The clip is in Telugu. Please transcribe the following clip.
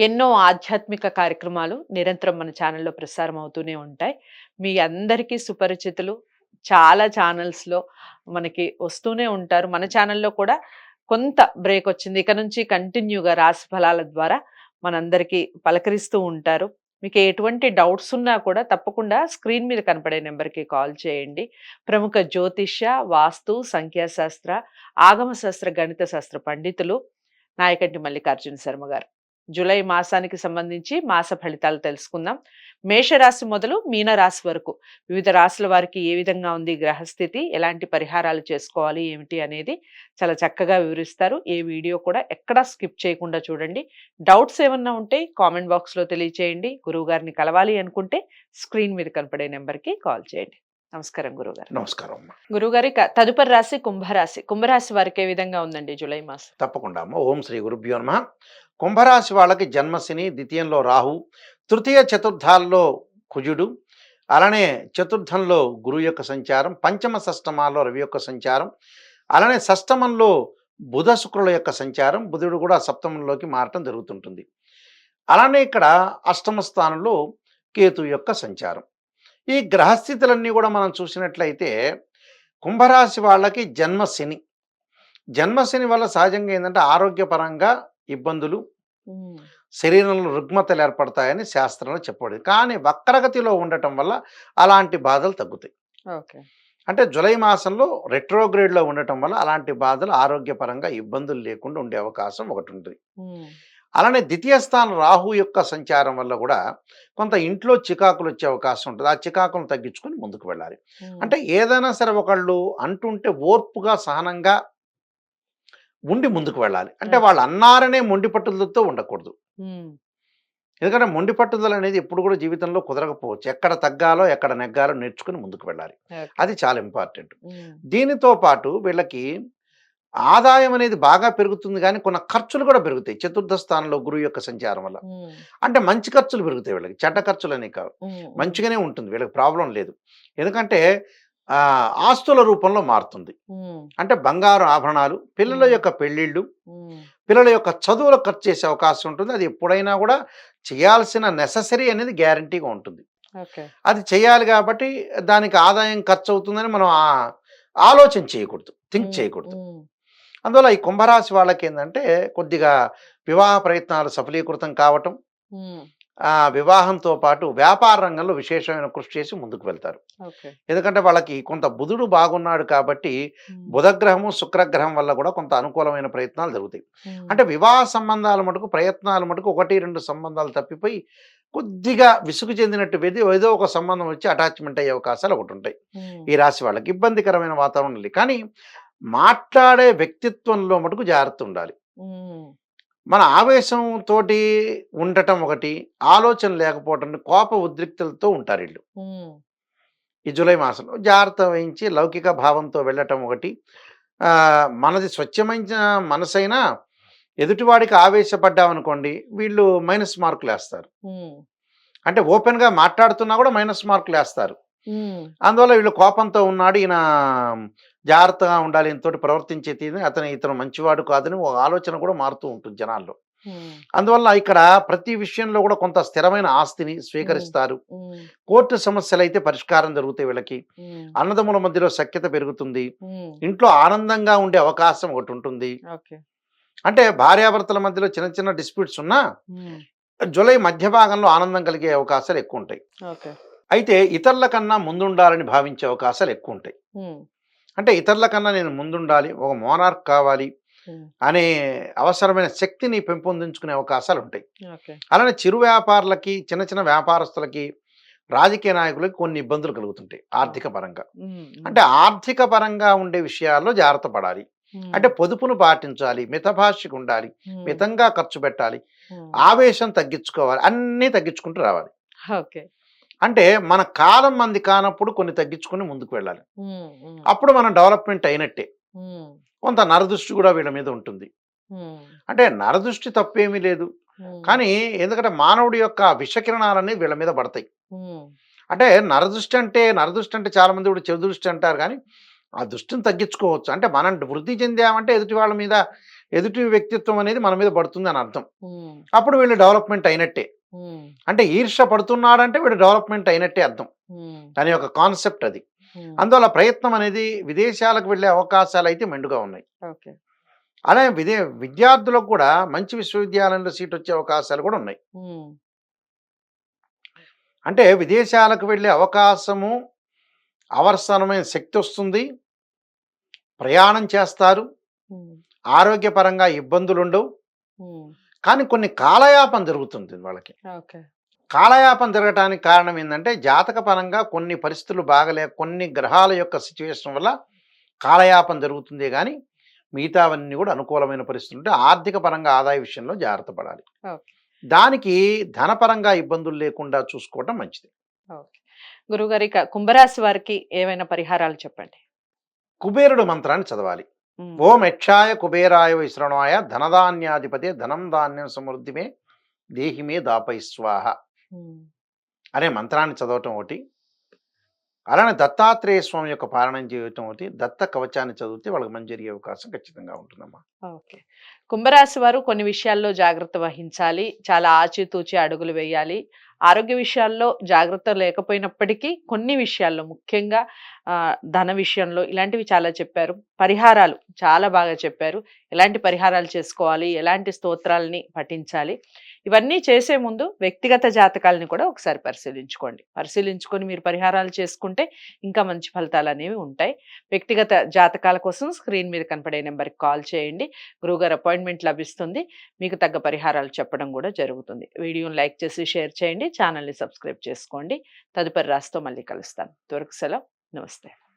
ఎన్నో ఆధ్యాత్మిక కార్యక్రమాలు నిరంతరం మన ఛానల్లో ప్రసారం అవుతూనే ఉంటాయి. మీ అందరికీ సుపరిచితులు చాలా ఛానల్స్‌లో మనకి వస్తూనే ఉంటారు. మన ఛానల్‌లో కూడా కొంత బ్రేక్ వచ్చింది. ఇక నుంచి కంటిన్యూగా రాశి ఫలాల ద్వారా మనందరికీ పలకరిస్తూ ఉంటారు. మీకు ఎటువంటి డౌట్స్ ఉన్నా కూడా తప్పకుండా స్క్రీన్ మీద కనపడే నెంబర్‌కి కాల్ చేయండి. ప్రముఖ జ్యోతిష్య, వాస్తు, సంఖ్యాశాస్త్ర, ఆగమశాస్త్ర గణిత శాస్త్ర పండితులు నాయకంటి మల్లికార్జున శర్మ గారు. జూలై మాసానికి సంబంధించి మాస ఫలితాలు తెలుసుకుందాం. మేషరాశి మొదలు మీనరాశి వరకు వివిధ రాశుల వారికి ఏ విధంగా ఉంది గ్రహస్థితి, ఎలాంటి పరిహారాలు చేసుకోవాలి ఏమిటి అనేది చాలా చక్కగా వివరిస్తారు. ఏ వీడియో కూడా ఎక్కడా స్కిప్ చేయకుండా చూడండి. డౌట్స్ ఏమన్నా ఉంటే కామెంట్ బాక్స్‌లో తెలియచేయండి. గురువుగారిని కలవాలి అనుకుంటే స్క్రీన్ మీద కనపడే నెంబర్‌కి కాల్ చేయండి. నమస్కారం గురువుగారు. నమస్కారం క తదుపరి రాశి కుంభరాశి. కుంభరాశి వారికి ఏ విధంగా ఉందండి జూలై మాసం? తప్పకుండా అమ్మ ఓం శ్రీ గురుభ్యో నమ కుంభరాశి వాళ్ళకి జన్మశని ద్వితీయంలో రాహు తృతీయ చతుర్థాల్లో కుజుడు అలానే చతుర్థంలో గురువు యొక్క సంచారం పంచమ షష్టమాల్లో రవి యొక్క సంచారం అలానే షష్టమంలో బుధ శుక్రుల యొక్క సంచారం బుధుడు కూడా సప్తమంలోకి మారటం జరుగుతుంటుంది. అలానే ఇక్కడ అష్టమ స్థానంలో కేతు యొక్క సంచారం. ఈ గ్రహస్థితులన్నీ కూడా మనం చూసినట్లయితే కుంభరాశి వాళ్ళకి జన్మశని. జన్మశని వల్ల సహజంగా ఏంటంటే ఆరోగ్యపరంగా ఇబ్బందులు. శరీరంలో రుగ్మతలు ఏర్పడతాయని శాస్త్రంలో చెప్పబడింది కానీ వక్రగతిలో ఉండటం వల్ల అలాంటి బాధలు తగ్గుతాయి ఓకే. అంటే జులై మాసంలో రెట్రోగ్రేడ్లో ఉండటం వల్ల అలాంటి బాధలు ఆరోగ్యపరంగా ఇబ్బందులు లేకుండా ఉండే అవకాశం ఒకటి ఉంటుంది. అలానే ద్వితీయ స్థానం రాహు యొక్క సంచారం వల్ల కూడా కొంత ఇంట్లో చికాకులు వచ్చే అవకాశం ఉంటుంది ఆ చికాకులను తగ్గించుకొని ముందుకు వెళ్ళాలి. అంటే ఏదైనా సరే ఒకళ్ళు అంటుంటే ఓర్పుగా సహనంగా ఉండి ముందుకు వెళ్ళాలి అంటే. వాళ్ళు అన్నారనే మొండి పట్టుదలతో ఉండకూడదు. ఎందుకంటే మొండి పట్టుదల అనేది ఎప్పుడు కూడా జీవితంలో కుదరకపోవచ్చు ఎక్కడ తగ్గాలో ఎక్కడ నెగ్గాలో నేర్చుకుని ముందుకు వెళ్ళాలి. అది చాలా ఇంపార్టెంట్. దీనితో పాటు వీళ్ళకి ఆదాయం అనేది బాగా పెరుగుతుంది కానీ కొన్ని ఖర్చులు కూడా పెరుగుతాయి చతుర్థ స్థానంలో గురువు యొక్క సంచారం వల్ల. అంటే మంచి ఖర్చులు పెరుగుతాయి వీళ్ళకి చెడ్డ ఖర్చులు అనేవి కావు. మంచిగానే ఉంటుంది వీళ్ళకి ప్రాబ్లం లేదు ఎందుకంటే ఆస్తుల రూపంలో మారుతుంది. అంటే బంగారు ఆభరణాలు పిల్లల. యొక్క పెళ్ళిళ్ళు. పిల్లల యొక్క చదువులో ఖర్చు చేసే అవకాశం ఉంటుంది అది ఎప్పుడైనా కూడా చేయాల్సిన నెససరీ అనేది గ్యారంటీగా ఉంటుంది. అది చేయాలి కాబట్టి దానికి ఆదాయం ఖర్చు అవుతుందని మనం ఆలోచన చేయకూడదు థింక్. చేయకూడదు. అందువల్ల ఈ కుంభరాశి వాళ్ళకి ఏంటంటే కొద్దిగా వివాహ ప్రయత్నాలు సఫలీకృతం కావటం వివాహంతో పాటు వ్యాపార రంగంలో విశేషమైన కృషి చేసి ముందుకు వెళ్తారు. ఎందుకంటే వాళ్ళకి కొంత బుధుడు బాగున్నాడు కాబట్టి హ్మ్. బుధగ్రహము శుక్రగ్రహం వల్ల కూడా కొంత అనుకూలమైన ప్రయత్నాలు జరుగుతాయి. అంటే వివాహ సంబంధాల మటుకు ప్రయత్నాల మటుకు ఒకటి రెండు సంబంధాలు తప్పిపోయి కొద్దిగా విసుగు చెందినట్టు ఏదో ఏదో ఒక సంబంధం వచ్చి అటాచ్మెంట్ అయ్యే అవకాశాలు ఒకటి ఉంటాయి. ఈ రాశి వాళ్ళకి ఇబ్బందికరమైన వాతావరణం ఉంది కానీ మాట్లాడే వ్యక్తిత్వంలో మటుకు జాగ్రత్త ఉండాలి. మన ఆవేశంతో ఉండటం ఒకటి ఆలోచన లేకపోవటం కోప ఉద్రిక్తలతో ఉంటారు వీళ్ళు. ఈ జూలై మాసంలో జాగ్రత్త వహించి లౌకిక భావంతో వెళ్ళటం ఒకటి ఆ, మనది స్వచ్ఛమైన మనసైనా ఎదుటివాడికి ఆవేశపడ్డామనుకోండి వీళ్ళు మైనస్ మార్కులు వేస్తారు. అంటే ఓపెన్గా మాట్లాడుతున్నా కూడా మైనస్ మార్కులు వేస్తారు. అందువల్ల వీళ్ళు కోపంతో ఉన్నాడు ఈయన జాగ్రత్తగా ఉండాలి ఇంతటి ప్రవర్తించే తీరు అతను ఇతను మంచివాడు కాదని ఒక ఆలోచన కూడా మారుతూ ఉంటుంది జనాల్లో. అందువల్ల ఇక్కడ ప్రతి విషయంలో కూడా కొంత స్థిరమైన ఆస్తిని స్వీకరిస్తారు. కోర్టు సమస్యలు అయితే పరిష్కారం జరుగుతాయి వీళ్ళకి. అన్నదమ్ముల మధ్యలో సఖ్యత పెరుగుతుంది. ఇంట్లో ఆనందంగా ఉండే అవకాశం ఒకటి ఉంటుంది. అంటే భార్యాభర్తల మధ్యలో చిన్న చిన్న డిస్ప్యూట్స్ ఉన్నా. జూలై మధ్య భాగంలో ఆనందం కలిగే అవకాశాలు ఎక్కువ ఉంటాయి. అయితే ఇతరుల కన్నా ముందుండాలని భావించే అవకాశాలు ఎక్కువ ఉంటాయి. అంటే ఇతరుల కన్నా నేను ముందుండాలి ఒక మోనార్క్ కావాలి. అనే అవసరమైన శక్తిని పెంపొందించుకునే అవకాశాలు ఉంటాయి. అలానే చిరు వ్యాపారులకి చిన్న చిన్న వ్యాపారస్తులకి రాజకీయ నాయకులకి కొన్ని ఇబ్బందులు కలుగుతుంటాయి ఆర్థిక పరంగా. అంటే ఆర్థిక పరంగా ఉండే విషయాల్లో జాగ్రత్త పడాలి. అంటే పొదుపును పాటించాలి మితభాషకు ఉండాలి. మితంగా ఖర్చు పెట్టాలి. ఆవేశం తగ్గించుకోవాలి అన్నీ తగ్గించుకుంటూ రావాలి ఓకే. అంటే మన కాలం మంది కానప్పుడు కొన్ని తగ్గించుకొని ముందుకు వెళ్ళాలి. అప్పుడు మనం డెవలప్మెంట్ అయినట్టే. కొంత నరదృష్టి కూడా వీళ్ళ మీద ఉంటుంది. అంటే నరదృష్టి తప్పేమీ లేదు. కానీ ఎందుకంటే మానవుడి యొక్క విషకిరణాలన్నీ వీళ్ళ మీద పడతాయి. అంటే నరదృష్టి అంటే నరదృష్టి అంటే చాలా మంది కూడా చెడు దృష్టి అంటారు కానీ ఆ దృష్టిని తగ్గించుకోవచ్చు అంటే మనం వృద్ధి చెందామంటే ఎదుటి వాళ్ళ మీద ఎదుటి వ్యక్తిత్వం అనేది మన మీద పడుతుంది అని అర్థం అప్పుడు వీళ్ళు డెవలప్మెంట్ అయినట్టే అంటే ఈర్ష్య పడుతున్నాడంటే వీడు డెవలప్మెంట్ అయినట్టే అర్థం. దాని యొక్క కాన్సెప్ట్ అది. అందువల్ల ప్రయత్నం అనేది విదేశాలకు వెళ్ళే అవకాశాలు అయితే మెండుగా ఉన్నాయి. ఓకే. అలాగే విదే విద్యార్థులకు కూడా మంచి విశ్వవిద్యాలయంలో సీట్ వచ్చే అవకాశాలు కూడా ఉన్నాయి. అంటే విదేశాలకు వెళ్ళే అవకాశము అవసరమైన శక్తి వస్తుంది. ప్రయాణం చేస్తారు. ఆరోగ్యపరంగా ఇబ్బందులు ఉండవు. కానీ కొన్ని కాలయాపన జరుగుతుంది వాళ్ళకి. ఓకే. కాలయాపన జరగటానికి కారణం ఏంటంటే జాతక పరంగా కొన్ని పరిస్థితులు బాగలే కొన్ని గ్రహాల యొక్క సిచ్యువేషన్ వల్ల కాలయాపన జరుగుతుంది కానీ మిగతావన్నీ కూడా అనుకూలమైన పరిస్థితులు ఉంటే ఆర్థిక పరంగా ఆదాయ విషయంలో జాగ్రత్త పడాలి. దానికి ధనపరంగా ఇబ్బందులు లేకుండా చూసుకోవటం మంచిది. గురుగారి కుంభరాశి వారికి ఏవైనా పరిహారాలు చెప్పండి? కుబేరుడు మంత్రాన్ని చదవాలి. ఓం యక్షాయ కుబేరాయ విశ్రణాయ ధనధాన్యాధిపతి ధనం ధాన్యం సమృద్ధిమే దేహిమే దాపై స్వాహ. అనే మంత్రాన్ని చదవటం ఒకటి. అలానే దత్తాత్రేయ స్వామి యొక్క పాలన చేయటం ఒకటి. దత్త కవచాన్ని చదివితే వాళ్ళకి మంచి జరిగే అవకాశం ఖచ్చితంగా ఉంటుందమ్మా. ఓకే. కుంభరాశి వారు కొన్ని విషయాల్లో జాగ్రత్త వహించాలి. చాలా ఆచితూచి అడుగులు వేయాలి. ఆరోగ్య విషయాల్లో జాగ్రత్త లేకపోయినప్పటికీ కొన్ని విషయాల్లో ముఖ్యంగా ఆ, ధన విషయంలో ఇలాంటివి చాలా చెప్పారు. పరిహారాలు చాలా బాగా చెప్పారు. ఎలాంటి పరిహారాలు చేసుకోవాలి? ఎలాంటి స్తోత్రాలని పఠించాలి? ఇవన్నీ చేసే ముందు వ్యక్తిగత జాతకాలని కూడా ఒకసారి పరిశీలించుకోండి. పరిశీలించుకొని మీరు పరిహారాలు చేసుకుంటే ఇంకా మంచి ఫలితాలు అనేవి ఉంటాయి. వ్యక్తిగత జాతకాల కోసం స్క్రీన్ మీద కనపడే నెంబర్కి కాల్ చేయండి. గురువుగారు అపాయింట్మెంట్ లభిస్తుంది. మీకు తగ్గ పరిహారాలు చెప్పడం కూడా జరుగుతుంది. వీడియోని లైక్ చేసి షేర్ చేయండి. ఛానల్ని సబ్స్క్రైబ్ చేసుకోండి. తదుపరి రాస్తో మళ్ళీ కలుస్తాను. త్వరకు సెలవు. నమస్తే.